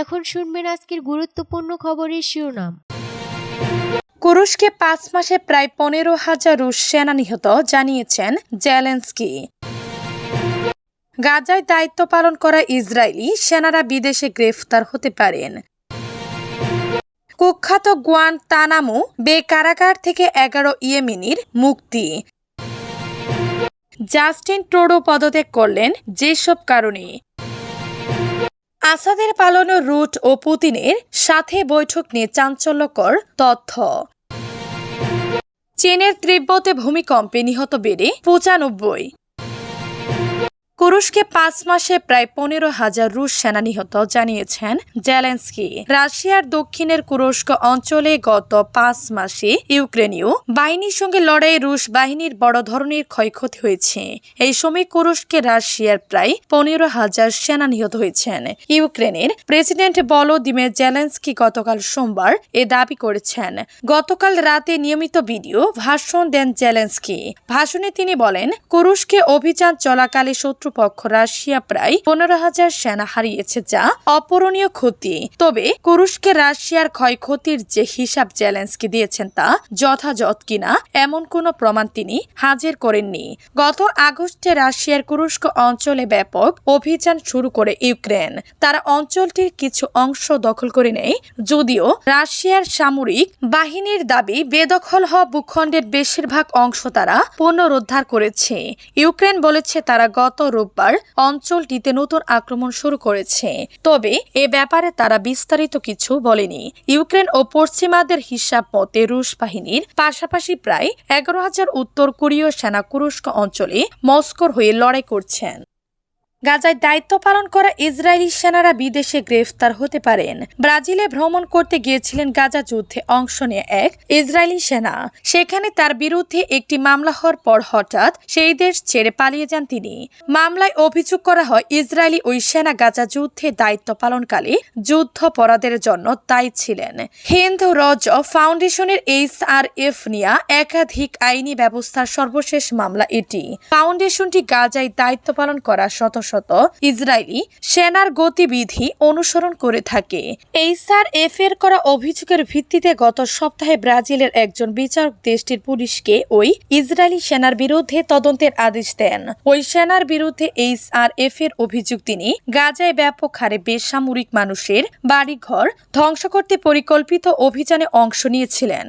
এখন শুনবেন আজকের গুরুত্বপূর্ণ খবরের শিরোনাম। কুরুশকে পাঁচ মাসে প্রায় পনেরো হাজার রুশ সেনা নিহত জানিয়েছেন জেলেন্সকি। গাজায় দায়িত্ব পালন করা ইসরায়েলি সেনারা বিদেশে গ্রেফতার হতে পারেন। কুখ্যাত গুয়ান তানামু বে কারাগার থেকে এগারো ইয়েমিনির মুক্তি। জাস্টিন ট্রোডো পদত্যাগ করলেন যেসব কারণে। আসাদের পালন রুট ও পুতিনের সাথে বৈঠক নিয়ে চাঞ্চল্যকর তথ্য। চীনের তিব্বতে ভূমিকম্পে নিহত বেড়ে পঁচানব্বই। কুরুশকে পাঁচ মাসে প্রায় পনেরো হাজার রুশ সেনা নিহত জানিয়েছেন জেলেন্সকি। রাশিয়ার দক্ষিণের কুরস্ক অঞ্চলে গত পাঁচ মাসে ইউক্রেনীয় বাহিনীর সঙ্গে লড়াইয়ে রুশ বাহিনীর বড় ধরনের ক্ষয়ক্ষতি হয়েছে। এই সময় কুরস্কে রাশিয়ার প্রায় পনেরো হাজার সেনা নিহত হয়েছেন। ইউক্রেনের প্রেসিডেন্ট বলোদিমির জেলেন্সকি গতকাল সোমবার এ দাবি করেছেন। গতকাল রাতে নিয়মিত ভিডিও ভাষণ দেন জেলেন্সকি। ভাষণে তিনি বলেন, কুরুশকে অভিযান চলাকালে শত্রুপক্ষ রাশিয়া প্রায় পনেরো হাজার সেনা হারিয়েছে যা অপূরণীয় ক্ষতি। তবে কুরুশকে রাশিয়ার ক্ষয়ক্ষতির যে হিসাব জেলেন্সকি দিয়েছেন তা যথাযথ কিনা, এমন কোনো প্রমাণ তিনি হাজির করেননি। গত আগস্টে রাশিয়ার কুরুস্ক অঞ্চলে ব্যাপক অভিযান শুরু করে ইউক্রেন। তারা অঞ্চলটির কিছু অংশ দখল করে নেয়, যদিও রাশিয়ার সামরিক বাহিনীর দাবি, বেদখল হওয়া ভূখণ্ডের বেশিরভাগ অংশ তারা পুনরুদ্ধার করেছে। ইউক্রেন বলেছে তারা গত রোববার অঞ্চলটিতে নতুন আক্রমণ শুরু করেছে। তবে এ ব্যাপারে তারা বিস্তারিত কিছু বলেনি। ইউক্রেন ও পশ্চিমাদের হিসাব মতে রুশ বাহিনীর পাশাপাশি প্রায় এগারো হাজার উত্তর কোরীয় সেনা কুরুস্ক অঞ্চলে মস্কোর হয়ে লড়াই করছেন। গাজায় দায়িত্ব পালন করা ইসরায়েলি সেনারা বিদেশে গ্রেফতার হতে পারেন। ব্রাজিলে ভ্রমণ করতে গিয়েছিলেন গাজা যুদ্ধে অংশ নিয়ে এক ইসরায়েলি সেনা। সেখানে তার বিরুদ্ধে একটি মামলা হওয়ার পর হঠাৎ সেই দেশ ছেড়ে পালিয়ে যান তিনি। মামলায় অভিযোগ করা হয়, ইসরায়েলি ওই সেনা গাজা যুদ্ধে দায়িত্ব পালনকালে যুদ্ধপরাধের জন্য দায়ী ছিলেন। হিন্দ রজ ফাউন্ডেশনের এইচ আর এফ নিয়া একাধিক আইনি ব্যবস্থার সর্বশেষ মামলা এটি। ফাউন্ডেশনটি গাজায় দায়িত্ব পালন করা শত শত ইসরায়েলি সেনার গতিবিধি অনুসরণ করে থাকে। এইচআর এফ এর করা অভিযোগের ভিত্তিতে গত সপ্তাহে ব্রাজিলের একজন বিচারক দেশটির পুলিশকে ওই ইসরায়েলি সেনার বিরুদ্ধে তদন্তের আদেশ দেন। ওই সেনার বিরুদ্ধে এইচ আর এফ এর অভিযোগ তিনি গাজায় ব্যাপক হারে বেসামরিক মানুষের বাড়িঘর ধ্বংস করতে পরিকল্পিত অভিযানে অংশ নিয়েছিলেন।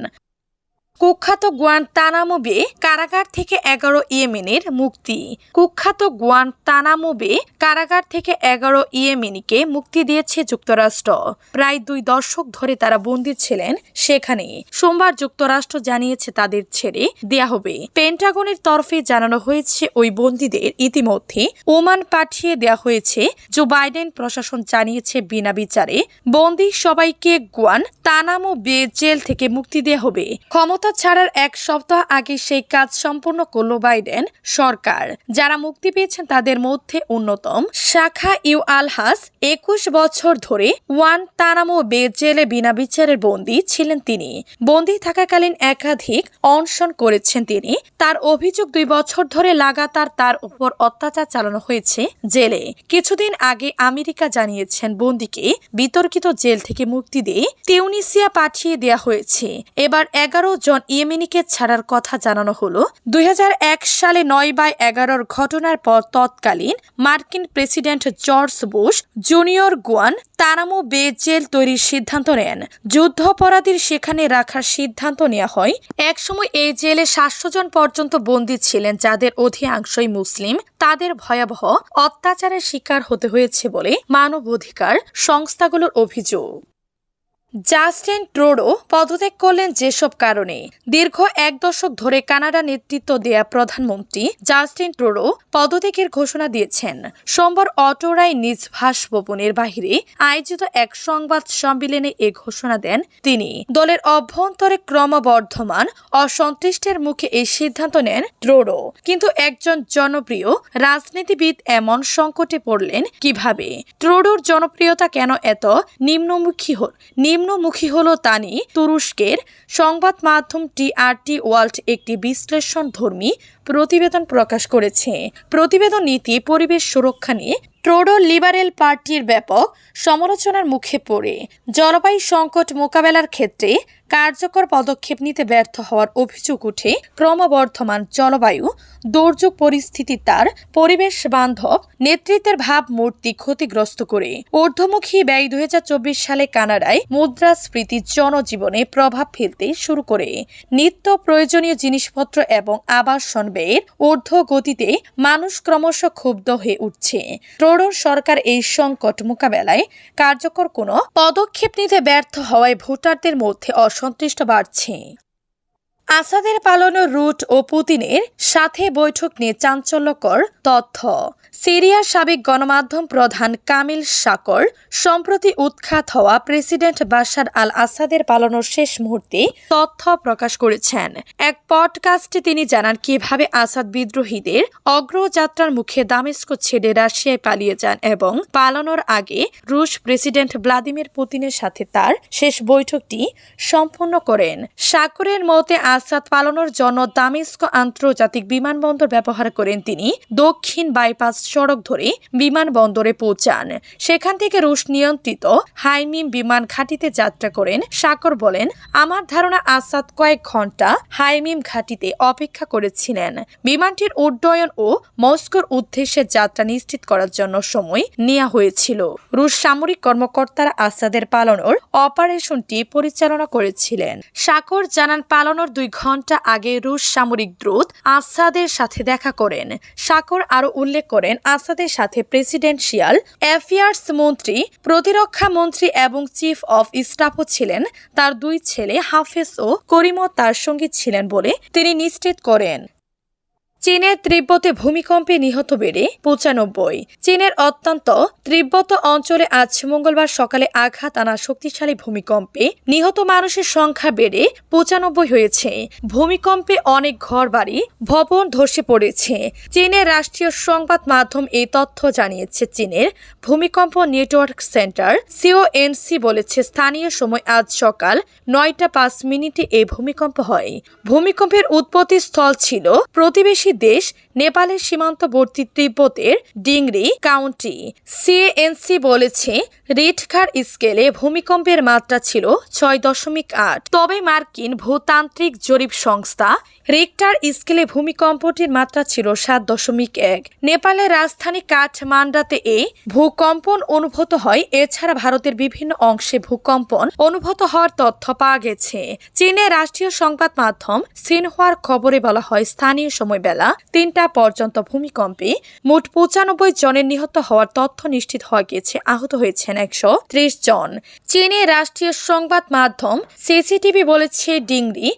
কুখ্যাত গুয়ান তানামোবে কারাগার থেকে এগারো ইয়েমেনের মুক্তি। কুখ্যাত গুয়ান তানামোবে কারাগার থেকে এগারো ইয়েমেনিকে মুক্তি দিয়েছে যুক্তরাষ্ট্র। প্রায় দুই দশক ধরে তারা বন্দী ছিলেন সেখানে। সোমবার যুক্তরাষ্ট্র জানিয়েছে তাদের ছেড়ে দেয়া হবে। পেন্টাগনের তরফে জানানো হয়েছে ওই বন্দীদের ইতিমধ্যে ওমান পাঠিয়ে দেয়া হয়েছে। জো বাইডেন প্রশাসন জানিয়েছে বিনা বিচারে বন্দী সবাইকে গুয়ান তানামো বে জেল থেকে মুক্তি দেয়া হবে। ক্ষমতা ছাড়ার এক সপ্তাহ আগে সেই কাজ সম্পূর্ণ করল বাইডেন সরকার। যারা মুক্তি পেয়েছেন তাদের মধ্যে অন্যতম। শাখা ইউ আলহাস একুশ বছর ধরে ওয়ান তানামো বে জেলে বিনা বিচারের বন্দী ছিলেন তিনি। বন্দী থাকাকালীন একাধিক অনশন করেছেন তিনি। তার অভিযোগ দুই বছর ধরে লাগাতার তার উপর অত্যাচার চালানো হয়েছে জেলে। কিছুদিন আগে আমেরিকা জানিয়েছেন বন্দিকে বিতর্কিত জেল থেকে মুক্তি দিয়ে তিউনিসিয়া পাঠিয়ে দেয়া হয়েছে। এবার এগারো জন ইয়েমেনিকে ছাড়ার কথা জানানো হলো। দুই হাজার এক সালে নয় বাই এগারোর ঘটনার পর তৎকালীন মার্কিন president George Bush, junior Guantanamo bay jail তৈরির সিদ্ধান্ত নেন। যুদ্ধাপরাধীর সেখানে রাখার সিদ্ধান্ত নেওয়া হয়। একসময় এই জেলে সাতশো জন পর্যন্ত বন্দী ছিলেন, যাদের অধিকাংশই মুসলিম। তাদের ভয়াবহ অত্যাচারের শিকার হতে হয়েছে বলে মানবাধিকার সংস্থাগুলোর অভিযোগ। জাস্টিন ট্রোডো পদত্যাগ করলেন যেসব কারণে। দীর্ঘ এক দশক ধরে কানাডা নেতৃত্ব দেয়া প্রধানমন্ত্রী জাস্টিন ট্রুডো পদত্যাগের ঘোষণা দিয়েছেন। সোমবার অটোরাই নিজ বাসভবনের বাহিরে আয়োজিত এক সংবাদ সম্মেলনে এ ঘোষণা দেন তিনি। দলের অভ্যন্তরে ক্রমবর্ধমান অসন্তুষ্টের মুখে এই সিদ্ধান্ত নেন ট্রোডো। কিন্তু একজন জনপ্রিয় রাজনীতিবিদ এমন সংকটে পড়লেন কীভাবে? ট্রোডোর জনপ্রিয়তা কেন এত? নিম্নমুখী হল নিম্নমুখী হল তানি তুরস্কের সংবাদ মাধ্যম টিআরটি ওয়ার্ল্ড একটি বিশ্লেষণ ধর্মী প্রতিবেদন প্রকাশ করেছে। প্রতিবেদন নীতি, পরিবেশ সুরক্ষা নিয়ে ট্রোডো লিবারেল পার্টির ব্যাপক সমালোচনার মুখে পড়ে। জলবায়ু সংকট মোকাবেলার ক্ষেত্রে কার্যকর পদক্ষেপ নিতে ব্যর্থ হওয়ার অভিযোগ উঠে ক্রমবর্ধমান জলবায়ু, দুর্যোগ পরিস্থিতি তার পরিবেশ বান্ধব নেতৃত্বের ভাবমূর্তি ক্ষতিগ্রস্ত করে। ঊর্ধ্বমুখী ব্যয় দুই হাজার চব্বিশ সালে কানাডায় মুদ্রাস্ফীতি জনজীবনে প্রভাব ফেলতে শুরু করে। নিত্য প্রয়োজনীয় জিনিসপত্র এবং আবাসন ব্যয়ের ঊর্ধ্ব গতিতে মানুষ ক্রমশ ক্ষুব্ধ হয়ে উঠছে। ট্রোডো সরকার এই সংকট মোকাবেলায় কার্যকর কোনো পদক্ষেপ নিতে ব্যর্থ হওয়ায় ভোটারদের মধ্যে অসন্তুষ্ট বাড়ছে। আসাদের পালানো রুট ও পুতিনের সাথে বৈঠক নিয়ে চাঞ্চল্যকর তথ্য। সিরিয়ার সাবেক গণমাধ্যম প্রধান কামিল সাকর সম্প্রতি উৎখাত হওয়া প্রেসিডেন্ট বাশার আল আসাদের পালানোর শেষ মুহূর্তে তথ্য প্রকাশ করেছেন। এক পডকাস্টে তিনি জানান, কীভাবে আসাদ বিদ্রোহীদের অগ্রযাত্রার মুখে দামেস্ক ছেড়ে রাশিয়ায় পালিয়ে যান এবং পালানোর আগে রুশ প্রেসিডেন্ট ভ্লাদিমির পুতিনের সাথে তার শেষ বৈঠকটি সম্পন্ন করেন। সাকরের মতে আসাদ পালানোর জন্য দামেস্কো আন্তর্জাতিক বিমানবন্দর ব্যবহার করেন তিনি। দক্ষিণ বাইপাস সড়ক ধরে বিমানবন্দরে পৌঁছান। সেখান থেকে রুশ নিয়ন্ত্রিত হাইমিম বিমান ঘাঁটিতে যাত্রা করেন। সাকর বলেন, আমার ধারণা আসাদ কয়েক ঘণ্টা হাইমিম ঘাঁটিতে অপেক্ষা করেছিলেন। বিমানটির উড্ডয়ন ও মস্কোর উদ্দেশ্যে যাত্রা নিশ্চিত করার জন্য সময় নেওয়া হয়েছিল। রুশ সামরিক কর্মকর্তারা আসাদের পালানোর অপারেশনটি পরিচালনা করেছিলেন। সাকর জানান, পালানোর দুই ঘণ্টা আগে রুশ সামরিক দ্রুত আসাদের সাথে দেখা করেন। সাকর আরও উল্লেখ করেন, আসাদের সাথে প্রেসিডেন্সিয়াল অ্যাফেয়ার্স মন্ত্রী, প্রতিরক্ষা মন্ত্রী এবং চিফ অফ স্টাফও ছিলেন। তার দুই ছেলে হাফেজ ও করিমত তার সঙ্গী ছিলেন বলে তিনি নিশ্চিত করেন। চীনের তীব্রতে ভূমিকম্পে নিহত বেড়ে পঁচানব্বই। চীনের অত্যন্ত তীব্রত অঞ্চলে আজ মঙ্গলবার সকালে আঘাত আনা শক্তিশালী ভূমিকম্পে নিহত মানুষের সংখ্যা বেড়ে পঁচানব্বই হয়েছে। ভূমিকম্পে অনেক ঘরবাড়ি, ভবন ধসে পড়েছে। চীনের রাষ্ট্রীয় সংবাদ মাধ্যম এই তথ্য জানিয়েছে চীনের ভূমিকম্প নেটওয়ার্ক সেন্টার সিওএনসি বলেছে। স্থানীয় সময় আজ সকাল নয়টা পাঁচ মিনিটে এই ভূমিকম্প হয়। ভূমিকম্পের উৎপত্তি স্থল ছিল প্রতিবেশী দেশ নেপালের সীমান্তবর্তী তিব্বতের ডিংরি কাউন্টি। সিএএনসি বলেছে রিটখার স্কেলে ভূমিকম্পের মাত্রা ছিল ছয় দশমিক আট। তবে মার্কিন ভূতান্ত্রিক জরিপ সংস্থা, রিক্টার স্কেলে ভূমিকম্পটির মাত্রা ছিল সাত দশমিক এক। নেপালের রাজধানী কাঠমান্ডাতে এই ভূকম্পন অনুভূত হয়। এছাড়া ভারতের বিভিন্ন অংশে ভূকম্পন অনুভূত হওয়ার তথ্য পাওয়া গেছে। চীনের রাষ্ট্রীয় সংবাদ মাধ্যম সিনহুয়ার খবরে বলা হয়, স্থানীয় সময় বেলা তিনটা পর্যন্ত ভূমিকম্পে মোট পঁচানব্বই জনের নিহত হওয়ার তথ্য নিশ্চিত হওয়া গেছে, আহত হয়েছেন একশো ত্রিশ জন। চীনের রাষ্ট্রীয় সংবাদ মাধ্যম সিসিটিভি বলেছে, ডিংরি